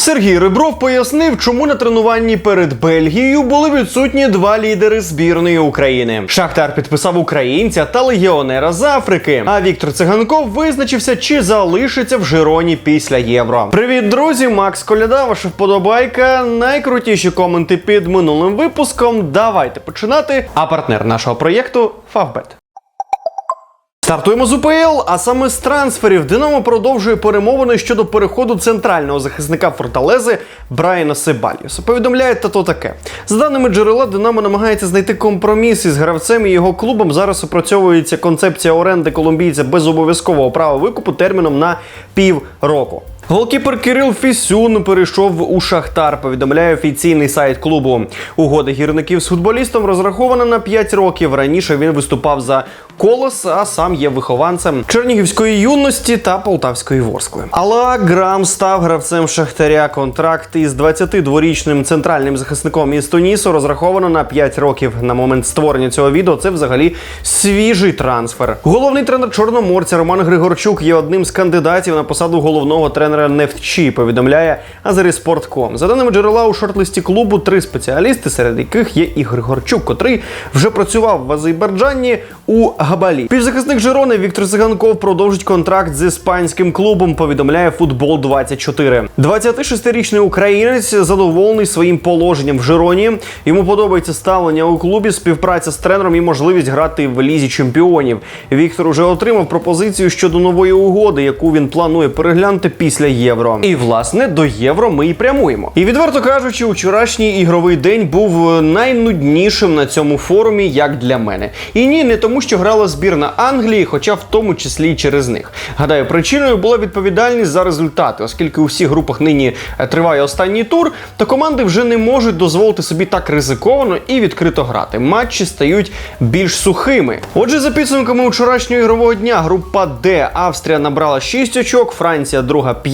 Сергій Ребров пояснив, чому на тренуванні перед Бельгією були відсутні два лідери збірної України. Шахтар підписав українця та легіонера з Африки. А Віктор Циганков визначився, чи залишиться в Жироні після євро. Привіт, друзі! Макс Коляда, ваша вподобайка. Найкрутіші коменти під минулим випуском. Давайте починати. А партнер нашого проєкту Фавбет. Стартуємо з УПЛ, а саме з трансферів. Динамо продовжує перемовини щодо переходу центрального захисника Форталези Брайана Себальюса. Повідомляє тато таке. За даними джерела, Динамо намагається знайти компроміс із гравцем і його клубом. Зараз опрацьовується концепція оренди колумбійця без обов'язкового права викупу терміном на півроку. Голкіпер Кирил Фісюн перейшов у Шахтар. Повідомляє офіційний сайт клубу. Угода гірників з футболістом розрахована на 5 років. Раніше він виступав за колос, а сам є вихованцем Чернігівської юності та Полтавської Ворскли. Алла Грам став гравцем Шахтаря. Контракт із 22-річним центральним захисником із Тунісу розраховано на 5 років. На момент створення цього відео це взагалі свіжий трансфер. Головний тренер чорноморця Роман Григорчук є одним з кандидатів на посаду головного тренера Нефтчі. Повідомляє Азеріспортком. За даними джерела у шорт-листі клубу, три спеціалісти, серед яких є і Григорчук, котрий вже працював в Азербайджані у Габалі. Півзахисник Жирони Віктор Циганков продовжить контракт з іспанським клубом. Повідомляє футбол 24 26-річний українець задоволений своїм положенням в Жироні. Йому подобається ставлення у клубі, співпраця з тренером і можливість грати в лізі чемпіонів. Віктор уже отримав пропозицію щодо нової угоди, яку він планує переглянути після євро. І власне до євро ми і прямуємо. І відверто кажучи, вчорашній ігровий день був найнуднішим на цьому форумі, як для мене. І ні, не тому, що грала збірна Англії, хоча в тому числі й через них. Гадаю, причиною була відповідальність за результати, оскільки у всіх групах нині е, триває останній тур, то команди вже не можуть дозволити собі так ризиковано і відкрито грати. Матчі стають більш сухими. Отже, за підсумками вчорашнього ігрового дня, група Д Австрія набрала 6 очок, Франція друга 5.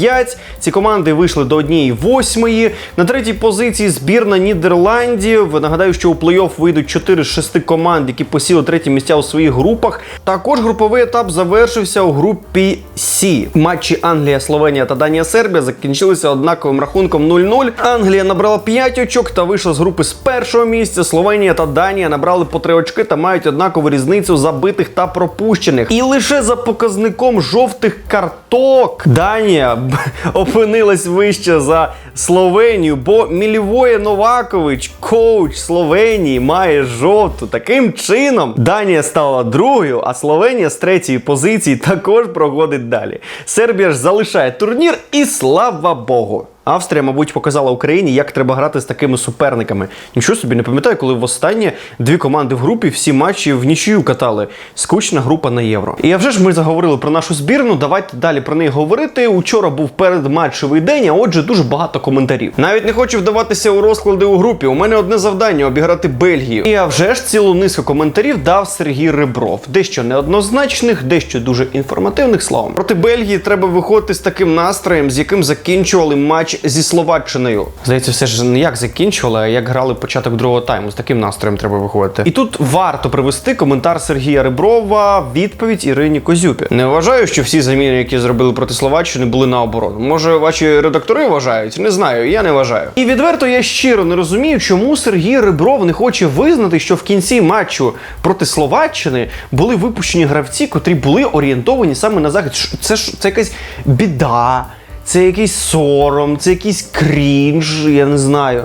Ці команди вийшли до однієї восьмої. На третій позиції збірна Нідерландів. Нагадаю, що у плей-офф вийдуть 4 з 6 команд, які посіли треті місця у своїх групах. Також груповий етап завершився у групі Сі. Матчі Англія, Словенія та Данія Сербія закінчилися однаковим рахунком 0-0. Англія набрала 5 очок та вийшла з групи з першого місця. Словенія та Данія набрали по 3 очки та мають однакову різницю забитих та пропущених. І лише за показником жовтих карток Данія опинилась вище за Словенію, бо Мілівоє Новакович, коуч Словенії, має жовту. Таким чином Данія стала другою, а Словенія з третьої позиції також проходить далі. Сербія ж залишає турнір, і слава Богу. Австрія, мабуть, показала Україні, як треба грати з такими суперниками. Нічого собі не пам'ятаю, коли востаннє дві команди в групі всі матчі в нічию катали. Скучна група на євро. І а вже ж ми заговорили про нашу збірну. Давайте далі про неї говорити. Учора був передматчевий день, а отже, дуже багато коментарів. Навіть не хочу вдаватися у розклади у групі. У мене одне завдання обіграти Бельгію. І а вже ж цілу низку коментарів дав Сергій Ребров. Дещо неоднозначних, дещо дуже інформативних словом. Проти Бельгії треба виходити з таким настроєм, з яким закінчували матч зі Словаччиною. Здається, все ж не як закінчували, а як грали початок другого тайму. З таким настроєм треба виходити. І тут варто привести коментар Сергія Реброва, відповідь Ірині Козюпі. Не вважаю, що всі заміни, які зробили проти Словаччини, були наоборот. Може, ваші редактори вважають? Не знаю, я не вважаю. І відверто я щиро не розумію, чому Сергій Ребров не хоче визнати, що в кінці матчу проти Словаччини були випущені гравці, котрі були орієнтовані саме на захід. Це ж це якась біда. Це якийсь сором, це якийсь крінж, я не знаю.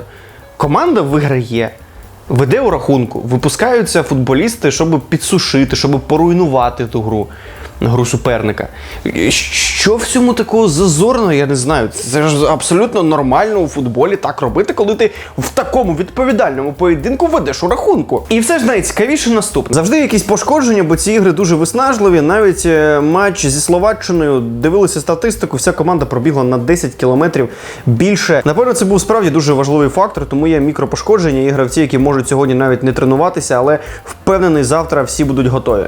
Команда виграє, веде у рахунку, випускаються футболісти, щоб підсушити, щоб поруйнувати ту гру, гру суперника. Що в цьому такого зазорного, я не знаю. Це ж абсолютно нормально у футболі так робити, коли ти в такому відповідальному поєдинку ведеш у рахунку. І все ж найцікавіше наступне. Завжди якісь пошкодження, бо ці ігри дуже виснажливі. Навіть е, матч зі Словаччиною дивилися статистику, вся команда пробігла на 10 кілометрів більше. Напевно, це був справді дуже важливий фактор, тому є мікропошкодження і гравці, які можуть сьогодні навіть не тренуватися, але впевнений, завтра всі будуть готові.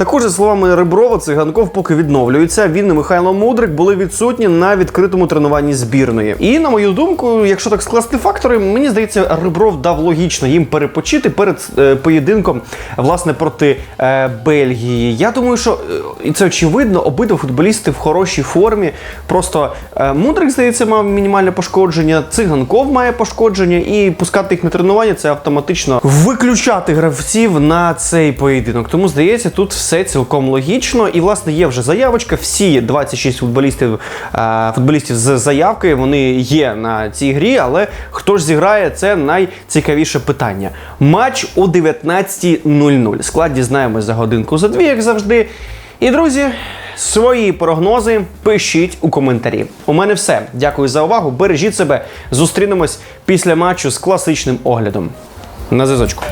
Також, за словами Реброва, циганков поки відновлюється. Він і Михайло Мудрик були відсутні на відкритому тренуванні збірної. І на мою думку, якщо так скласти фактори, мені здається, Ребров дав логічно їм перепочити перед е, поєдинком власне проти е, Бельгії. Я думаю, що е, і це очевидно, обидва футболісти в хорошій формі. Просто е, Мудрик, здається, мав мінімальне пошкодження, циганков має пошкодження, і пускати їх на тренування це автоматично виключати гравців на цей поєдинок. Тому здається, тут все цілком логічно. І власне є вже заявочка. Всі 26 футболістів, е, футболістів з заявки вони є на цій грі, але хто ж зіграє, це найцікавіше питання. Матч о 19.00. Склад дізнаємось за годинку за дві, як завжди. І друзі, свої прогнози пишіть у коментарі. У мене все. Дякую за увагу. Бережіть себе. Зустрінемось після матчу з класичним оглядом. На зв'язочку.